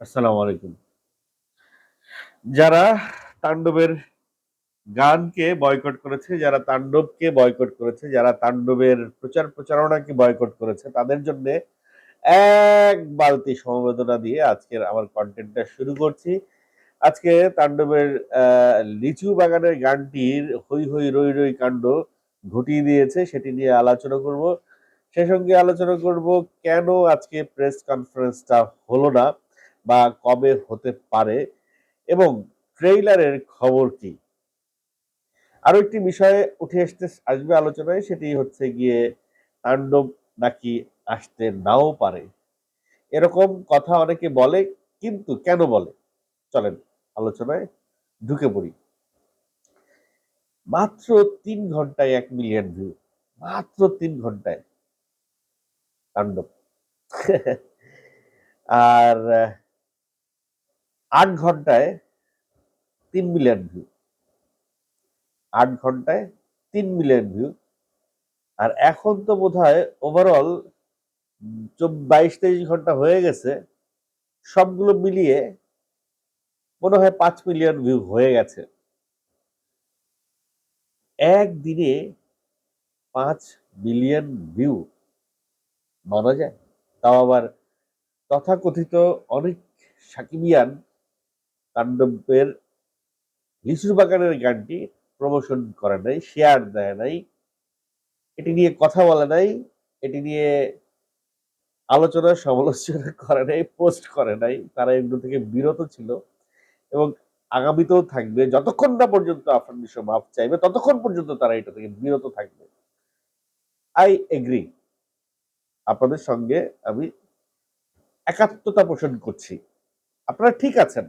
আসসালামু আলাইকুম। যারা তাণ্ডবের গানকে বয়কট করেছে, যারা তাণ্ডবকে বয়কট করেছে, যারা তাণ্ডবের প্রচার প্রচারণাকে বয়কট করেছে, তাদের জন্য এক বালতি সমবেদনা দিয়ে আজকের আমার কন্টেন্টটা শুরু করছি। আজকে তাণ্ডবের লিচু বাগানের গানটির হই হই রই রই কাণ্ড ঘটিয়ে দিয়েছে, সেটি নিয়ে আলোচনা করব। সে সঙ্গে আলোচনা করব কেন আজকে প্রেস কনফারেন্সটা হলো না? বা কবে হতে পারে এবং ট্রেইলারের খবর কি? আরও একটি বিষয়ে উঠে আসতে আসবে আলোচনায়, সেটি হচ্ছে গিয়ে তাণ্ডব নাকি আসতে নাও পারে। এরকম কথা অনেকে বলে, কিন্তু কেন বলে? চলেন আলোচনায় ঢুকে পড়ি। মাত্র তিন ঘন্টায় এক মিলিয়ন ভিউ। মাত্র তিন ঘন্টায় তাণ্ডব। আর আট ঘন্টায় তিন মিলিয়ন ভিউ আট ঘন্টায় তিন মিলিয়ন ভিউ আর এখন তো বোধ হয় ওভারঅল বাইশ তেইশ ঘণ্টা হয়ে গেছে। সবগুলো মিলিয়ে মনে হয় পাঁচ মিলিয়ন ভিউ হয়ে গেছে। একদিনে পাঁচ মিলিয়ন ভিউ মানা যায়। তাও আবার তথাকথিত অনেক সাকিবিয়ান তাণ্ডবের লিচুর বাগানের গানটি প্রমোশন করে নাই শেয়ার দেয় নাই। এটি নিয়ে কথা বলে নাই, এটি নিয়ে আলোচনা, সমালোচনা করে নাই পোস্ট করে নাই। তারা এগুলো থেকে বিরত ছিল এবং আগামীতেও থাকবে। যতক্ষণ না পর্যন্ত আফরান বিশ্ব মাফ চাইবে, ততক্ষণ পর্যন্ত তারা এটা থেকে বিরত থাকবে। আই এগ্রি আপনাদের সঙ্গে আমি একাত্মতা পোষণ করছি। আপনারা ঠিক আছেন?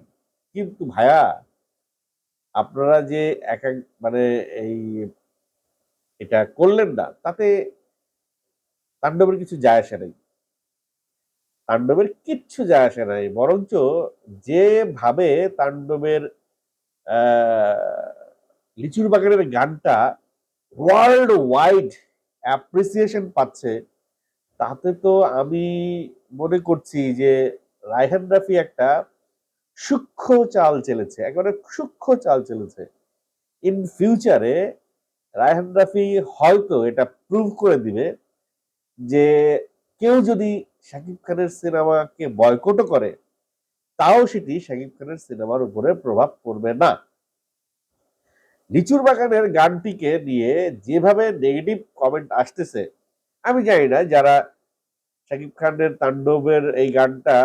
কিন্তু ভাইয়া, আপনারা যে এক এক মানে এই এটা করলেন না, তাতে তাণ্ডবের কিছু যায় আসে নাই। তাণ্ডবের কিচ্ছু যায় আসে নাই, বরঞ্চ যেভাবে তাণ্ডবের লিচুর বাগানের গানটা ওয়ার্ল্ড ওয়াইড অ্যাপ্রিসিয়েশন পাচ্ছে, তাতে তো আমি মনে করছি যে রায়হান রাফি একটা সূক্ষ্ম চাল চেলেছে, একেবারে সূক্ষ্ম চাল চেলেছে। ইন ফিউচারে রায়হান রাফি হয়তো এটা প্রুভ করে দিবে যে কেউ যদি শাকিব খানের সিনেমাকে বয়কটও করে, তাও সেটি শাকিব খানের সিনেমার উপরে প্রভাব পড়বে না। লিচুর বাগানের গানটিকে নিয়ে যেভাবে নেগেটিভ কমেন্ট আসতেছে, আমি জানি না যারা শাকিব খানের তাণ্ডবের এই গানটা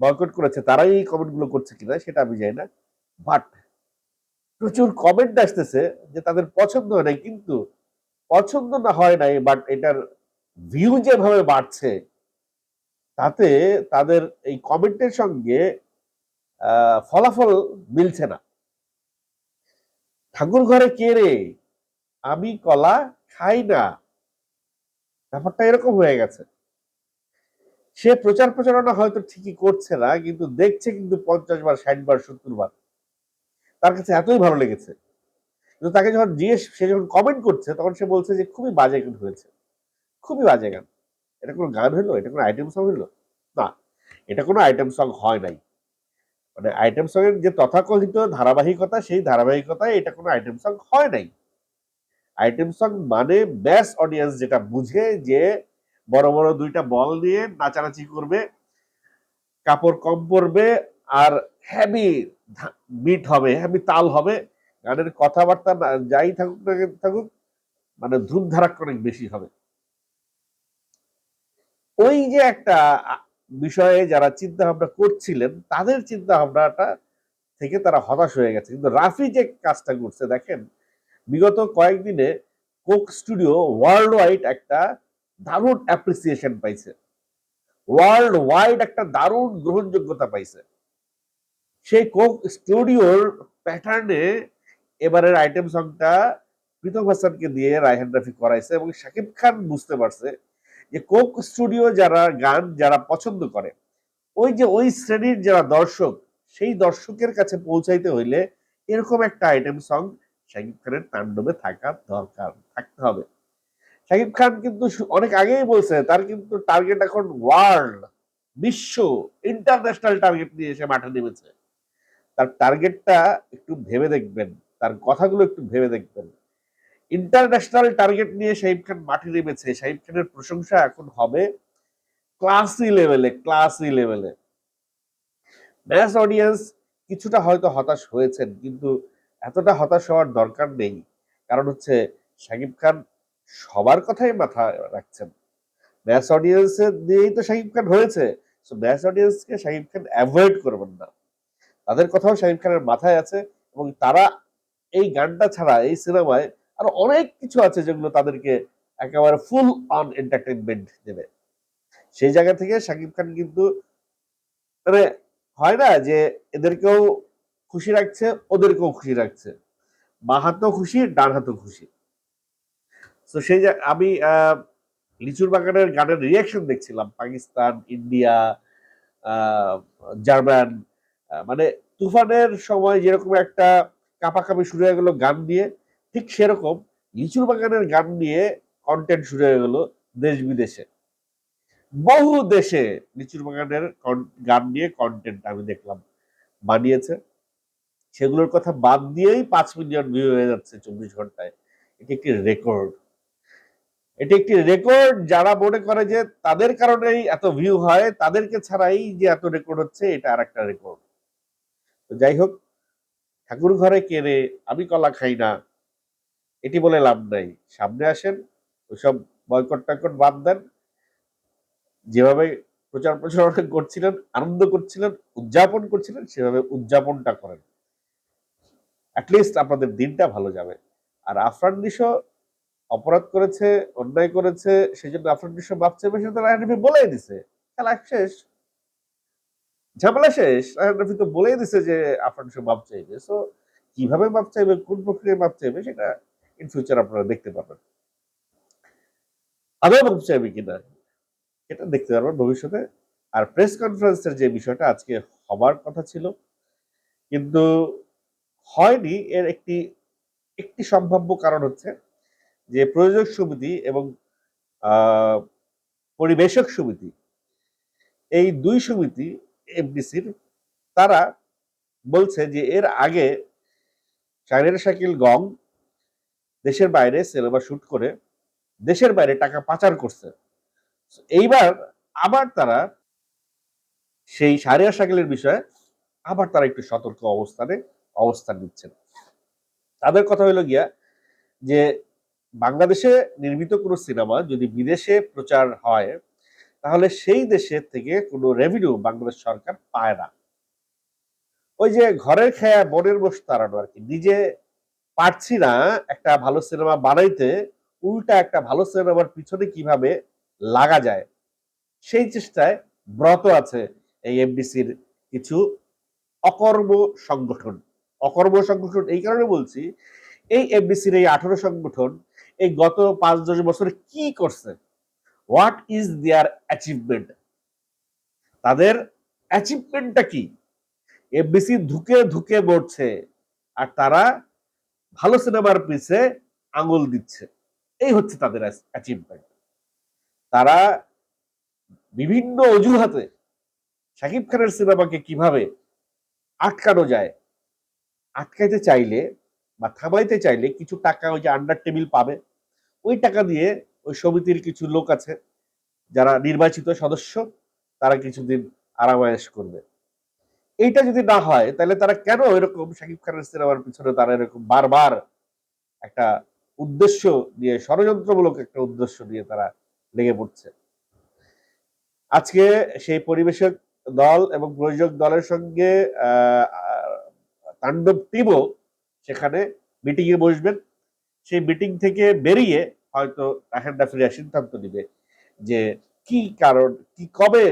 বয়কট করেছে, তারাই এই কমেন্টগুলো করছে কিনা সেটা আমি জানি না। বাট প্রচুর কমেন্ট আসতেছে যে তাদের পছন্দ হয় নাই, কিন্তু পছন্দ না হয় নাই বাট এটার ভিউ যেভাবে বাড়ছে, তাতে তাদের এই কমেন্টের সঙ্গে ফলাফল মিলছে না। ঠাকুর ঘরে কে রে? আমি কলা খাই না। ব্যাপারটা এরকম হয়ে গেছে। সে প্রচার প্রচারণা হয়তো ঠিকই করছে না, কিন্তু দেখছে কিন্তু পঞ্চাশ বার, ষাট বার, সত্তর বার। তার কাছে এতই ভালো লেগেছে। কিন্তু তাকে যখন জিজ্ঞেস, সে যখন কমেন্ট করছে, তখন সে বলছে যে, খুবই বাজে গান হয়েছে। খুবই বাজে গান। এটা কোনো গান হলো? এটা কোনো আইটেম সং হলো? না, এটা কোনো আইটেম সং হয় নাই। মানে আইটেম সং এর যে তথাকথিত ধারাবাহিকতা, সেই ধারাবাহিকতায় এটা কোনো আইটেম সং হয় নাই। আইটেম সং মানে ব্যাস অডিয়েন্স যেটা বুঝে যে বড় বড় দুইটা বল দিয়ে নাচানাচি করবে, কাপড় কম পরবে আর হ্যাভি বিট হবে হ্যাভি তাল হবে। গানের কথাবার্তা যাই থাকুক না থাকুক মানে ধুম ধারাক অনেক বেশি হবে। ওই যে একটা বিষয়ে যারা চিন্তা ভাবনা করছিলেন, তাদের চিন্তা ভাবনাটা থেকে তারা হতাশ হয়ে গেছে। কিন্তু রাফি যে কাজটা করছে, দেখেন, বিগত কয়েকদিনে কোক স্টুডিও ওয়ার্ল্ড ওয়াইড একটা দারুণ অ্যাপ্রিসিয়েশন পাইছে। ওয়ার্ল্ড ওয়াইড একটা দারুণ গ্রহণযোগ্যতা পাইছে। সেই কোক স্টুডিওর প্যাটার্নে এবারের আইটেম সংটা পৃথক হাসানকে দিয়ে রায়হান রাফি করাইছে এবং শাকিব খান বুঝতে পারছে যে কোক স্টুডিও যারা গান যারা পছন্দ করে, ওই যে ওই শ্রেণির যারা দর্শক, সেই দর্শকের কাছে পৌঁছাইতে হইলে এরকম একটা আইটেম সং শাকিব খানের তাণ্ডবে থাকা দরকার, থাকতে হবে। শাকিব খান কিন্তু অনেক আগেই বলছে, তার কিন্তু টার্গেট এখন ওয়ার্ল্ড বিশ্ব ইন্টারন্যাশনাল টার্গেট নিয়ে এসে মাঠে নেমেছে। তার টার্গেটটা একটু ভেবে দেখবেন, তার কথাগুলো একটু ভেবে দেখবেন। ইন্টারন্যাশনাল টার্গেট নিয়ে শাহিব খান মাঠে নেমেছে শাহিব খানের প্রশংসা এখন হবে ক্লাসি লেভেলে ক্লাসি লেভেলে ম্যাচ অডিয়েন্স কিছুটা হয়তো হতাশ হয়েছেন, কিন্তু এতটা হতাশ হওয়ার দরকার নেই। কারণ হচ্ছে শাকিব খান সবার কথাই মাথা রাখছেন। ম্যাচ অডিয়েন্সের দিয়েই তো শাকিব খান হয়েছে। সো ম্যাচ অডিয়েন্সকে শাকিব খান অ্যাভয়েড করবেন না। তাদের কথাও শাকিব খানের মাথায় আছে এবং তারা এই গানটা ছাড়া এই সিনেমায় আরও অনেক কিছু আছে যেগুলো তাদেরকে একেবারে ফুল অন এন্টারটেনমেন্ট দেবে। সেই জায়গা থেকে শাকিব খান কিন্তু মানে হয় না যে এদেরকেও খুশি রাখছে, ওদেরকেও খুশি রাখছে। বা হাতও খুশি ডান হাতও খুশি। তো সেই যে আমি লিচুর বাগানের গানের রিয়াকশন দেখছিলাম, পাকিস্তান, ইন্ডিয়া জার্মান মানে তুফানের সময় যেরকম একটা কাপাকাপি শুরু হয়ে গেল গান দিয়ে ঠিক সেরকম লিচুর বাগানের গান নিয়ে কন্টেন্ট শুরু হয়ে গেল দেশ বিদেশে। বহু দেশে লিচুর বাগানের গান নিয়ে কন্টেন্ট আমি দেখলাম, বানিয়েছে। সেগুলোর কথা বাদ দিয়েই পাঁচ মিলিয়ন ভিউ হয়ে যাচ্ছে চব্বিশ ঘন্টায়। এটি একটি রেকর্ড এটি একটি রেকর্ড যারা মনে করে যে তাদের কারণেই এত ভিউ হয়, তাদেরকে ছাড়াই যে এত রেকর্ড হচ্ছে, এটা আর একটা রেকর্ড তো যাই হোক, ঠাকুর ঘরে কেনে আমি কলা খাই না। এটি বলে লাভ নাই। সামনে আসেন, ওইসব বয়কট টয়কট বাদ দেন। যেভাবে প্রচার প্রচারণা করছিলেন, আনন্দ করছিলেন, উদযাপন করছিলেন, সেভাবে উদযাপনটা করেন। অ্যাটলিস্ট আপনাদের দিনটা ভালো যাবে। আর আফরান নিশো অপরাধ করেছে, অন্যায় করেছে সেই জন্য আফরান নিশো মাপ চাইবে সেটা রায়হান রফি বলেই দিছে। খেলা শেষ। ঝামেলা শেষ। রায়হান রফি তো বলেই দিছে যে আফরান নিশো মাপ চাইবে। সো কীভাবে চাইবে, কোন প্রক্রিয়ায় চাইবে সেটা ইন ফিউচার আপনারা দেখতে পাবেন আদৌ মাপ চাইবে কিনা এটা দেখতে পারবেন ভবিষ্যতে। আর প্রেস কনফারেন্সের যে বিষয়টা, আজকে হবার কথা ছিল। কিন্তু হয়নি, এর একটি একটি সম্ভাব্য কারণ হচ্ছে যে প্রযোজক সমিতি এবং পরিবেশক সমিতি, এই দুই সমিতি, এফডিসির, তারা বলছে যে এর আগে শাহরিয়ার শাকিল গং দেশের বাইরে সিনেমা শুট করে দেশের বাইরে টাকা পাচার করছে। এইবার আবার তারা সেই শাহরিয়ার শাকিলের বিষয়ে আবার তারা একটু সতর্ক অবস্থানে অবস্থান নিচ্ছেন। তাদের কথা হলো গিয়া যে বাংলাদেশে নির্মিত কোনো সিনেমা যদি বিদেশে প্রচার হয়, তাহলে সেই দেশের থেকে কোনো রেভিনিউ বাংলাদেশ সরকার পায় না। ওই যে ঘরের খেয়া বনের বসে তাড়ানো আর কি, নিজে পারছি না একটা ভালো সিনেমা বানাইতে, উল্টা একটা ভালো সিনেমার পিছনে কীভাবে লাগা যায়, সেই চেষ্টায় ব্রত আছে এই এমবিসির কিছু অকর্ম সংগঠন। অকর্ম সংগঠন এই কারণে বলছি, এই এফডিসির এই আঠারো সংগঠন এই গত পাঁচ, দশ বছরে কি করছে? হোয়াট ইজ দেয়ার অ্যাচিভমেন্ট তাদের অ্যাচিভমেন্টটা কি? এফডিসি ধুকে ধুকে মরছে আর তারা ভালো সিনেমার পিছে আঙুল দিচ্ছে। এই হচ্ছে তাদের অ্যাচিভমেন্ট তারা বিভিন্ন অজুহাতে শাকিব খানের সিনেমাকে কীভাবে আটকানো যায়, আটকাইতে চাইলে বা থামাইতে চাইলে কিছু টাকা ওই যে আন্ডার টেবিল পাবে। ওই টাকা দিয়ে ওই সমিতির কিছু লোক আছে, যারা নির্বাচিত সদস্য, তারা কিছুদিন আরামায়েশ করবে। এইটা যদি না হয়, তাহলে তারা কেন এরকম শাকিব খানের সিনেমার পিছনে তারা এরকম বারবার একটা উদ্দেশ্য নিয়ে, ষড়যন্ত্রমূলক একটা উদ্দেশ্য নিয়ে তারা লেগে পড়ছে? আজকে সেই পরিবেশক দল এবং প্রযোজক দলের সঙ্গে তাণ্ডব টিমও সেখানে মিটিংয়ে বসবেন। সেই মিটিং থেকে বেরিয়ে হয়তো রাহেন ফিরে সিদ্ধান্ত নিবে যে কি কারণ, কি কবে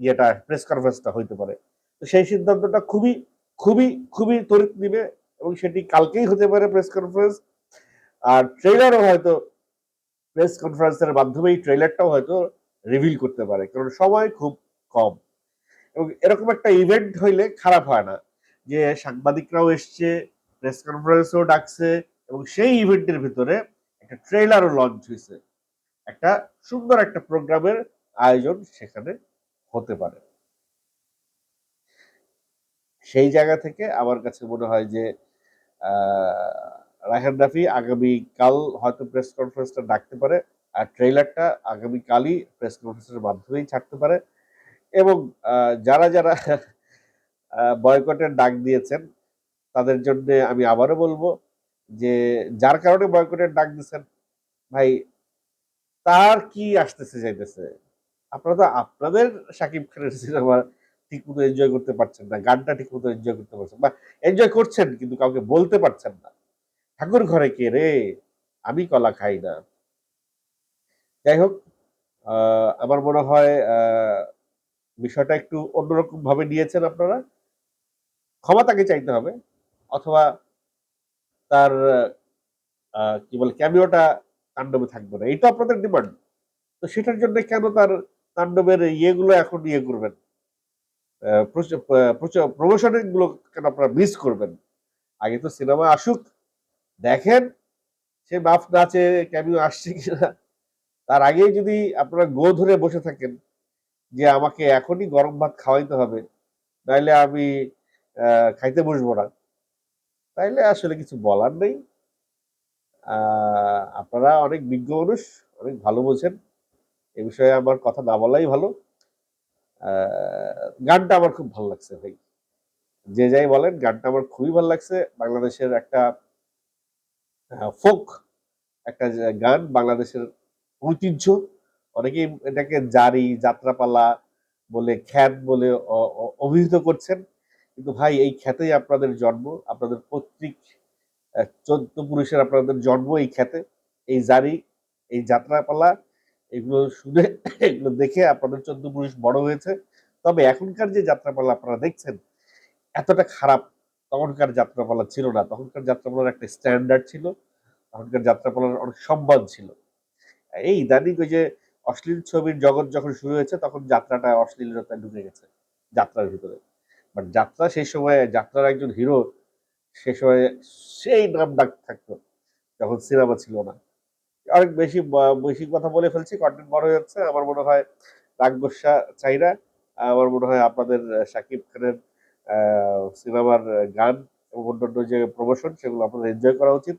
ইয়েটা প্রেস কনফারেন্সটা হইতে পারে। তো সেই সিদ্ধান্তটা খুবই খুবই খুবই তড়িৎ নিবে এবং সেটি কালকেই হতে পারে প্রেস কনফারেন্স আর ট্রেলারও হয়তো প্রেস কনফারেন্সের মাধ্যমেই ট্রেলারটাও হয়তো রিভিল করতে পারে, কারণ সময় খুব কম। এবং এরকম একটা ইভেন্ট হইলে খারাপ হয় না যে সাংবাদিকরাও এসছে প্রেস কনফারেন্সও ডাকছে এবং সেই ইভেন্টের ভিতরে একটা ট্রেলারও লঞ্চ হয়েছে। একটা সুন্দর একটা প্রোগ্রামের আয়োজন সেখানে হতে পারে। সেই জায়গা থেকে আমার কাছে মনে হয় যে রায়হান রাফি আগামী কাল হয়তো প্রেস কনফারেন্সটা ডাকতে পারে আর ট্রেলারটা আগামী কালই প্রেস কনফারেন্সের মাধ্যমেই ছাড়তে পারে এবং যারা যারা বয়কটের ডাক দিয়েছেন তাদের জন্য আমি আবারও বলব যে যার কারণে বয়কটের ডাক দিচ্ছেন, ভাই, তার কি আসতেছে, যাইতেছে? আপনারা তো, আপনাদের সাকিব খানের সিনেমা ঠিক মতো এনজয় করতে পারছেন না, গানটা ঠিক মতো এনজয় করতে পারছেন বা এনজয় করছেন কিন্তু কাউকে বলতে পারছেন না। ঠাকুর ঘরে কে রে? আমি কলা খাই না। যাই হোক আমার মনে হয় বিষয়টা একটু অন্যরকম ভাবে নিয়েছেন আপনারা। ক্ষমা তাকে চাইতে হবে, অথবা তার কি বলে ক্যামিওটা তাণ্ডবে থাকবে না। এটা আপনাদের ডিমান্ড তো সেটার জন্য কেন তার তাণ্ডবের ইয়েগুলো এখন ইয়ে করবেন? প্রমোশনেরগুলো কেন আপনারা মিস করবেন? আগে তো সিনেমা আসুক, দেখেন, সে মাফ নাচে ক্যামিও আসছে কিনা তার আগেই যদি আপনারা গো ধরে বসে থাকেন যে আমাকে এখনই গরম ভাত খাওয়াইতে হবে, নাইলে আমি খাইতে বসবো না। তাইলে আসলে কিছু বলার নেই। আপনারা অনেক বিজ্ঞ মানুষ, অনেক ভালো বোঝেন। এ বিষয়ে আমার কথা না বলাই ভালো। গানটা আমার খুব ভালো লাগছে ভাই। যে যাই বলেন, গানটা আমার খুবই ভালো লাগছে। বাংলাদেশের একটা ফোক একটা গান, বাংলাদেশের ঐতিহ্য। অনেকেই এটাকে জারি, যাত্রাপালা বলে, খ্যাত বলে অভিহিত করছেন। কিন্তু ভাই, এই খ্যাতেই আপনাদের জন্ম, আপনাদের পৈতৃক চোদ্দ পুরুষের আপনাদের জন্ম এই খ্যাতে এই জারি, এই যাত্রাপালা, এগুলো শুনে, এগুলো দেখে আপনাদের চোদ্দ পুরুষ বড় হয়েছে। তবে এখনকার যে যাত্রাপালা আপনারা দেখছেন, এতটা খারাপ তখনকার যাত্রাপালা ছিল না। তখনকার যাত্রাপালার একটা স্ট্যান্ডার্ড ছিল, তখনকার যাত্রাপালার অনেক সম্মান ছিল। এই ইদানিং ওই যে অশ্লীল ছবির জগৎ যখন শুরু হয়েছে, তখন যাত্রাটা অশ্লীলতায় ঢুকে গেছে, যাত্রার ভিতরে। বাট যাত্রা সেই সময়, যাত্রার একজন হিরো সে সময় সেই নাম ডাক থাকতো, যখন সিনেমা ছিল না। অনেক বেশি বেশি কথা বলে ফেলছি কন্টেন্ট বড় হয়ে যাচ্ছে। আমার মনে হয় রাগ গোসা চাইরা আমার মনে হয় আপনাদের শাকিব খানের সিনেমার গান এবং অন্যান্য যে প্রমোশন সেগুলো আপনাদের এনজয় করা উচিত।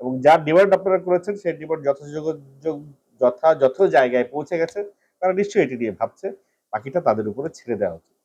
এবং যার ডিমান্ড আপনারা করেছেন, সেই ডিমান্ড যথাযোগ্য যোগ- যথাযথ জায়গায় পৌঁছে গেছে, তারা নিশ্চয়ই এটি নিয়ে ভাবছে। বাকিটা তাদের উপরে ছেড়ে দেওয়া উচিত।